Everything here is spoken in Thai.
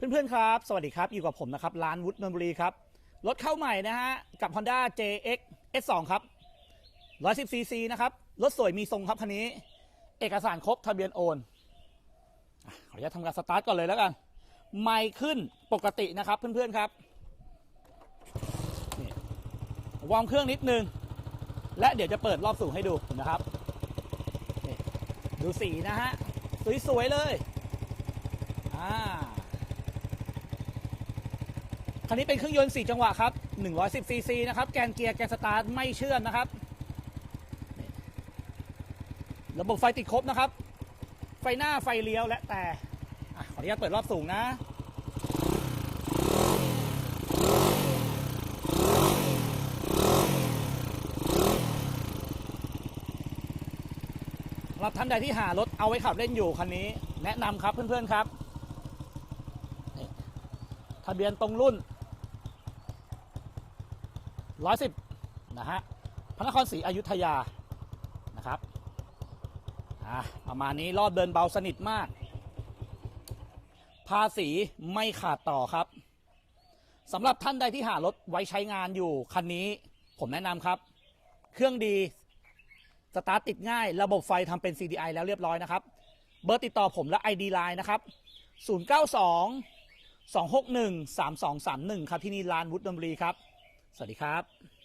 เพื่อนๆครับ สวัสดีครับ อยู่กับผมนะครับ ร้านวุฒินนทบุรีครับ รถเข้าใหม่นะฮะ กับ Honda JX S2 ครับ110 cc นะครับ รถสวยมีทรงครับคันนี้ เอกสารครบทะเบียนโอนขออนุญาตทำการสตาร์ทก่อนเลยแล้วกัน ไม่ขึ้นปกตินะครับเพื่อนๆครับวอร์มเครื่องนิดนึง และเดี๋ยวจะเปิดรอบสูงให้ดูนะครับ ดูสีนะฮะ สวยๆเลย อ่า คันนี้เป็นเครื่องยนต์ 4 จังหวะครับ 110 ซีซีนะครับ แกนเกียร์ แกนสตาร์ท ไม่เชื่อนนะครับ ระบบไฟติดครบนะครับ ไฟหน้า ไฟเลี้ยว และแต่ขออนุญาตเปิดรอบสูงนะสำหรับท่านใดที่หารถเอาไว้ขับเล่นอยู่คันนี้ แนะนำครับเพื่อนๆครับ ทะเบียนตรงรุ่น 110 นะฮะพระนครศรีอยุธยานะครับอะประมาณนี้รอบเดินเบาสนิทมาก ภาษีไม่ขาดต่อครับสำหรับท่านใดที่หารถไว้ใช้งานอยู่ คันนี้ผมแนะนำครับ เครื่องดีสตาร์ทติดง่าย ระบบไฟทำเป็น CDI แล้วเรียบร้อยนะครับ เบอร์ติดต่อผมและ ID Line นะครับ 092 261 3231 ครับที่นี่ลานวุฒิดนบุรีครับ สวัสดีครับ